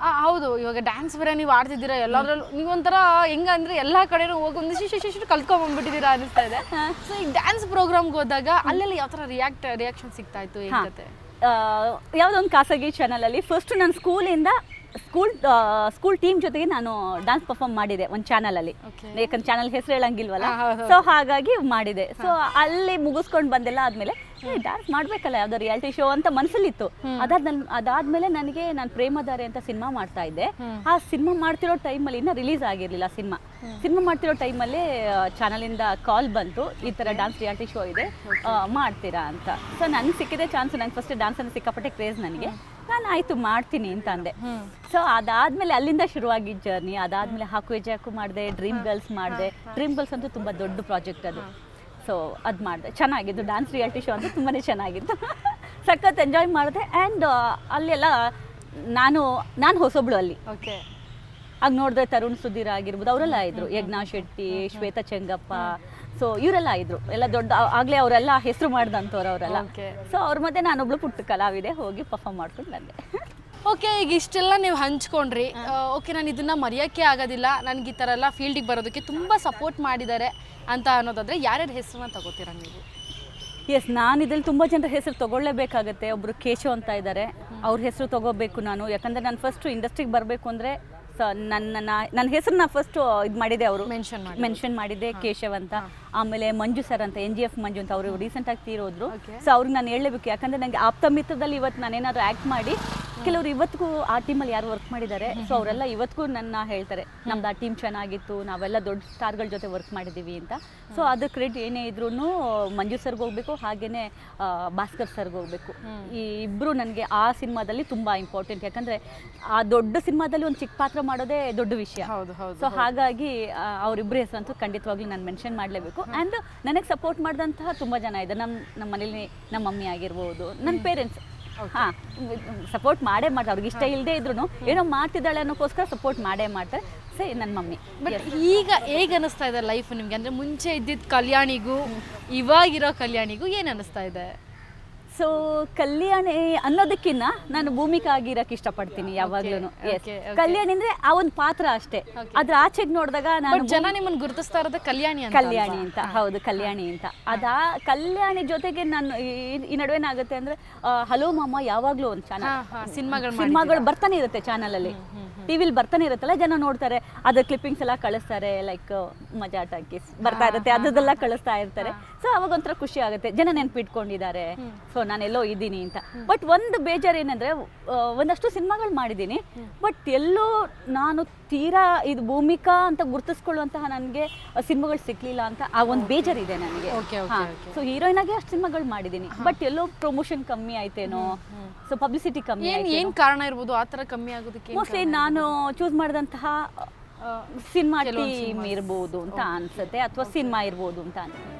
ಆ, ಹೌದು ಇವಾಗ ಡ್ಯಾನ್ಸ್ ಬೇರೆ ನೀವು ಆಡ್ತಿದ್ದೀರಾ ಎಲ್ಲದ್ರಲ್ಲೂ. ನೀವೊಂಥರ ಹೆಂಗಂದ್ರೆ ಎಲ್ಲಾ ಕಡೆ ಹೋಗಿ ಒಂದು ಶಿಶು ಕಲ್ತ್ಕೊಂಡ್ಬಂದ್ಬಿಟ್ಟಿದ್ದೀರಾ ಅನಿಸ್ತಾ ಇದೆ. ಸೊ ಈ ಡ್ಯಾನ್ಸ್ ಪ್ರೋಗ್ರಾಮ್ಗೆ ಹೋದಾಗ ಅಲ್ಲೆಲ್ಲ ಯಾವ ಥರ ರಿಯಾಕ್ಟ್ ರಿಯಾಕ್ಷನ್ ಸಿಗ್ತಾ ಇತ್ತು ಏನ್ ಕತೆ? ಯಾವುದೋ ಒಂದು ಖಾಸಗಿ ಚಾನಲಲ್ಲಿ ಫಸ್ಟ್ ನಾನು ಸ್ಕೂಲಿಂದ ಸ್ಕೂಲ್ ಸ್ಕೂಲ್ ಟೀಮ್ ಜೊತೆಗೆ ನಾನು ಡ್ಯಾನ್ಸ್ ಪರ್ಫಾರ್ಮ್ ಮಾಡಿದೆ ಒಂದು ಚಾನಲಲ್ಲಿ. ಯಾಕಂದ್ರೆ ಚಾನಲ್ ಹೆಸರು ಹೇಳಂಗಿಲ್ವಲ್ಲ? ಸೊ ಹಾಗಾಗಿ ಮಾಡಿದೆ. ಸೊ ಅಲ್ಲಿ ಮುಗಿಸ್ಕೊಂಡು ಬಂದೆಲ್ಲ ಆದಮೇಲೆ ಡಾನ್ಸ್ ಮಾಡ್ಬೇಕಲ್ಲ ಯಾವ್ದೋ ರಿಯಾಲಿಟಿ ಶೋ ಅಂತ ಮನಸ್ಸಲ್ಲಿತ್ತು ನನ್ ಅದಾದ್ಮೇಲೆ ನನಗೆ ನಾನು ಪ್ರೇಮಧಾರೆ ಅಂತ ಸಿನಿಮಾ ಮಾಡ್ತಾ ಇದ್ದೆ. ಆ ಸಿನಿಮಾ ಮಾಡ್ತಿರೋ ಟೈಮಲ್ಲಿ ಇನ್ನೂ ರಿಲೀಸ್ ಆಗಿರಲಿಲ್ಲ ಸಿನಿಮಾ. ಸಿನಿಮಾ ಮಾಡ್ತಿರೋ ಟೈಮಲ್ಲೇ ಚಾನಲಿಂದ ಕಾಲ್ ಬಂತು. ಈ ಥರ ಡಾನ್ಸ್ ರಿಯಾಲಿಟಿ ಶೋ ಇದೆ. ಆ, ಮಾಡ್ತೀರಾ ಅಂತ. ಸೊ ನನಗೆ ಸಿಕ್ಕಿದೆ ಚಾನ್ಸ್ ನಂಗೆ ಫಸ್ಟ್ ಡ್ಯಾನ್ಸ್ ಅನ್ನು ಸಿಕ್ಕಾಪಟ್ಟೆ ಕ್ರೇಜ್ ನನಗೆ. ನಾನು ಆಯಿತು ಮಾಡ್ತೀನಿ ಅಂತ ಅಂದೆ. ಸೊ ಅದಾದ್ಮೇಲೆ ಅಲ್ಲಿಂದ ಶುರುವಾಗಿದ್ದ ಜರ್ನಿ ಅದಾದ್ಮೇಲೆ ಹಾಕು ಎಜಾಕು ಮಾಡಿದೆ ಡ್ರೀಮ್ ಗರ್ಲ್ಸ್ ಮಾಡಿದೆ. ಡ್ರೀಮ್ ಗರ್ಲ್ಸ್ ಅಂತೂ ತುಂಬ ದೊಡ್ಡ ಪ್ರಾಜೆಕ್ಟ್ ಅದು. ಸೊ ಅದು ಮಾಡಿದೆ. ಚೆನ್ನಾಗಿದ್ದು. ಡ್ಯಾನ್ಸ್ ರಿಯಾಲಿಟಿ ಶೋ ಅಂತೂ ತುಂಬಾ ಚೆನ್ನಾಗಿತ್ತು. ಸಖತ್ ಎಂಜಾಯ್ ಮಾಡಿದೆ ಆ್ಯಂಡ್ ಅಲ್ಲೆಲ್ಲ ನಾನು ನಾನು ಹೊಸೊಬ್ಳು ಅಲ್ಲಿ. ಓಕೆ ಆಗ ನೋಡಿದ್ರೆ ತರುಣ್ ಸುಧೀರ್ ಆಗಿರ್ಬೋದು ಅವರೆಲ್ಲ ಇದ್ರು. ಯಜ್ಞಾ ಶೆಟ್ಟಿ ಶ್ವೇತಾ ಚೆಂಗಪ್ಪ. ಸೊ ಇವರೆಲ್ಲ ಇದ್ರು. ಎಲ್ಲ ದೊಡ್ಡ ಆಗಲೇ ಅವರೆಲ್ಲ ಹೆಸರು ಮಾಡ್ದಂಥವ್ರು ಅವರೆಲ್ಲ. ಸೊ ಅವ್ರ ಮಧ್ಯೆ ನಾನೊಬ್ಳು ಪುಟ್ಟ ಕಲಾವಿದೆ ಹೋಗಿ ಪರ್ಫಾರ್ಮ್ ಮಾಡ್ಕೊಂಡು ಬಂದೆ. ಓಕೆ ಈಗ ಇಷ್ಟೆಲ್ಲ ನೀವು ಹಂಚ್ಕೊಂಡ್ರಿ. ಓಕೆ ನಾನು ಇದನ್ನ ಮರೆಯೋಕ್ಕೆ ಆಗೋದಿಲ್ಲ. ನನಗೆ ಈ ಥರ ಎಲ್ಲ ಫೀಲ್ಡಿಗೆ ಬರೋದಕ್ಕೆ ತುಂಬ ಸಪೋರ್ಟ್ ಮಾಡಿದ್ದಾರೆ ಅಂತ ಅನ್ನೋದಾದರೆ ಯಾರ್ಯಾರ ಹೆಸರನ್ನ ತಗೋತೀರಾ ನೀವು? ಎಸ್ ನಾನು ಇದರಲ್ಲಿ ತುಂಬ ಜನರ ಹೆಸರು ತೊಗೊಳ್ಳೇಬೇಕಾಗತ್ತೆ. ಒಬ್ಬರು ಕೇಶವ್ ಅಂತ ಇದ್ದಾರೆ ಅವ್ರ ಹೆಸರು ತಗೋಬೇಕು ನಾನು. ಯಾಕಂದರೆ ನಾನು ಫಸ್ಟ್ ಇಂಡಸ್ಟ್ರಿಗೆ ಬರಬೇಕು ಅಂದರೆ ಸ ನನ್ನ ನನ್ನ ಹೆಸರನ್ನ ಫಸ್ಟ್ ಇದು ಮಾಡಿದೆ ಅವರು. ಮೆನ್ಷನ್ ಮೆನ್ಷನ್ ಮಾಡಿದ್ದೆ ಕೇಶವ್ ಅಂತ. ಆಮೇಲೆ ಮಂಜು ಸರ್ ಅಂತ ಎನ್ ಜಿ ಎಫ್ ಮಂಜು ಅಂತ ಅವರು ರೀಸೆಂಟಾಗಿ ತೀರೋದ್ರು. ಸೊ ಅವ್ರಿಗೆ ನಾನು ಹೇಳಲೇಬೇಕು. ಯಾಕಂದರೆ ನನಗೆ ಆಪ್ತ ಮಿತ್ರದಲ್ಲಿ ಇವತ್ತು ನಾನೇನಾದ್ರು ಆ್ಯಕ್ಟ್ ಮಾಡಿ ಕೆಲವರು ಇವತ್ತಿಗೂ ಆ ಟೀಮಲ್ಲಿ ಯಾರು ವರ್ಕ್ ಮಾಡಿದ್ದಾರೆ ಸೊ ಅವರೆಲ್ಲ ಇವತ್ತಿಗೂ ನನ್ನ ಹೇಳ್ತಾರೆ ನಮ್ದು ಆ ಟೀಮ್ ಚೆನ್ನಾಗಿತ್ತು ನಾವೆಲ್ಲ ದೊಡ್ಡ ಸ್ಟಾರ್ಗಳ ಜೊತೆ ವರ್ಕ್ ಮಾಡಿದ್ದೀವಿ ಅಂತ. ಸೊ ಅದ್ರ ಕ್ರೆಡಿಟ್ ಏನೇ ಇದ್ರೂ ಮಂಜು ಸರ್ಗೆ ಹೋಗಬೇಕು ಹಾಗೆಯೇ ಭಾಸ್ಕರ್ ಸರ್ಗೆ ಹೋಗಬೇಕು. ಈ ಇಬ್ಬರು ನನಗೆ ಆ ಸಿನಿಮಾದಲ್ಲಿ ತುಂಬ ಇಂಪಾರ್ಟೆಂಟ್ ಯಾಕಂದರೆ ಆ ದೊಡ್ಡ ಸಿನಿಮಾದಲ್ಲಿ ಒಂದು ಚಿಕ್ಕ ಪಾತ್ರ ಮಾಡೋದೇ ದೊಡ್ಡ ವಿಷಯ. ಹೌದು ಹೌದು ಸೊ ಹಾಗಾಗಿ ಅವರಿಬ್ರ ಅವರಿಬ್ಬರ ಹೆಸರಂತೂ ಖಂಡಿತವಾಗ್ಲೂ ನಾನು ಮೆನ್ಷನ್ ಮಾಡಲೇಬೇಕು. ಆ್ಯಂಡ್ ನನಗೆ ಸಪೋರ್ಟ್ ಮಾಡಿದಂತಹ ತುಂಬ ಜನ ಇದೆ ನಮ್ಮ ನಮ್ಮ ಮನೇಲಿ ನಮ್ಮ ಮಮ್ಮಿ ಆಗಿರ್ಬೋದು ನನ್ನ ಪೇರೆಂಟ್ಸ್ ಹಾಂ ಸಪೋರ್ಟ್ ಮಾಡೇ ಮಾಡ್ತಾರೆ. ಅವ್ರಿಗೆ ಇಷ್ಟ ಇಲ್ಲದೆ ಇದ್ರು ಏನೋ ಮಾಡ್ತಿದ್ದಾಳೆ ಅನ್ನೋಕ್ಕೋಸ್ಕರ ಸಪೋರ್ಟ್ ಮಾಡೇ ಮಾಡ್ತಾರೆ. ಸೇ ನನ್ನ ಮಮ್ಮಿ. ಬಟ್ ಈಗ ಹೇಗೆ ಅನಿಸ್ತಾ ಇದೆ ಲೈಫ್ ನಿಮಗೆ? ಅಂದರೆ ಮುಂಚೆ ಇದ್ದಿದ್ದ ಕಲ್ಯಾಣಿಗೂ ಇವಾಗಿರೋ ಕಲ್ಯಾಣಿಗೂ ಏನು ಅನಿಸ್ತಾ ಇದೆ? ಸೊ ಕಲ್ಯಾಣಿ ಅನ್ನೋದಕ್ಕಿಂತ ನಾನು ಭೂಮಿಕಾ ಆಗಿರಕ್ಕೆ ಇಷ್ಟಪಡ್ತೀನಿ ಯಾವಾಗ್ಲೂ. ಕಲ್ಯಾಣಿ ಅಂದ್ರೆ ಆ ಒಂದು ಪಾತ್ರ ಅಷ್ಟೇ. ಅದ್ರ ಆಚೆಗೆ ನೋಡಿದಾಗ ನಾನು ಜನ ನಿಮ್ಮನ್ನು ಗುರುತಿಸ್ತಾ ಇರೋದು ಕಲ್ಯಾಣಿ ಅಂತ ಕಲ್ಯಾಣಿ ಅಂತ. ಹೌದು ಕಲ್ಯಾಣಿ ಅಂತ. ಅದಾ ಕಲ್ಯಾಣಿ ಜೊತೆಗೆ ನಾನು ಈ- ಈ ನಡುವೆ ಏನಾಗುತ್ತೆ ಅಂದ್ರೆ ಹಲೋ ಮಾಮ ಯಾವಾಗ್ಲೂ ಒಂದು ಚಾನಲ್ ಸಿನಿಮಾಗಳು ಸಿನಿಮಾಗಳು ಬರ್ತಾನೆ ಇರುತ್ತೆ ಚಾನಲ್ ಅಲ್ಲಿ. ಟಿವಿಲಿ ಬರ್ತಾನೆ ಇರುತ್ತಲ್ಲ ಜನ ನೋಡ್ತಾರೆ. ಅದ್ರ ಕ್ಲಿಪ್ಪಿಂಗ್ಸ್ ಎಲ್ಲ ಕಳಿಸ್ತಾರೆ ಲೈಕ್ ಮಜಾ ಟಾಕೀಸ್ ಬರ್ತಾ ಇರುತ್ತೆ ಅದ್ರದ್ದೆಲ್ಲ ಕಳಿಸ್ತಾ ಇರ್ತಾರೆ. ಸೊ ಅವಾಗ ಒಂಥರ ಖುಷಿ ಆಗುತ್ತೆ. ಜನ ನೆನ್ಪಿಟ್ಕೊಂಡಿದ್ದಾರೆ. ಸೊ ನಾನೆಲ್ಲೋ ಇದ್ದೀನಿ ಅಂತ. ಬಟ್ ಒಂದು ಬೇಜಾರು ಏನಂದ್ರೆ ಒಂದಷ್ಟು ಸಿನಿಮಾಗಳು ಮಾಡಿದ್ದೀನಿ. ಬಟ್ ಎಲ್ಲೋ ನಾನು ತೀರಾ ಇದು ಭೂಮಿಕಾ ಅಂತ ಗುರುತಿಸ್ಕೊಳ್ಳುವಂತಹ ನನಗೆ ಸಿನಿಮಾಗಳು ಸಿಕ್ಲಿಲ್ಲ ಅಂತ ಆ ಒಂದು ಬೇಜಾರಿದೆ ನನಗೆ. ಸೊ ಹೀರೋಯಿನ್ ಆಗಿ ಅಷ್ಟು ಸಿನಿಮಾಗಳು ಮಾಡಿದ್ದೀನಿ. ಬಟ್ ಎಲ್ಲೋ ಪ್ರಮೋಷನ್ ಕಮ್ಮಿ ಆಯ್ತೇನೋ. ಸೊ ಪಬ್ಲಿಸಿಟಿ ಕಮ್ಮಿ ಏನು ಕಾರಣ ಇರ್ಬೋದು? ಆ ಥರ ಕಮ್ಮಿ ಆಗೋದಕ್ಕೆ ಮೋಸ್ಟ್ಲಿ ನಾನು ಚೂಸ್ ಮಾಡಿದಂತಹ ಸಿನಿಮಾ ಟೀಮ್ ಇರ್ಬೋದು ಅಂತ ಅನ್ಸುತ್ತೆ. ಅಥವಾ ಸಿನಿಮಾ ಇರ್ಬೋದು ಅಂತ ಅನ್ಸುತ್ತೆ.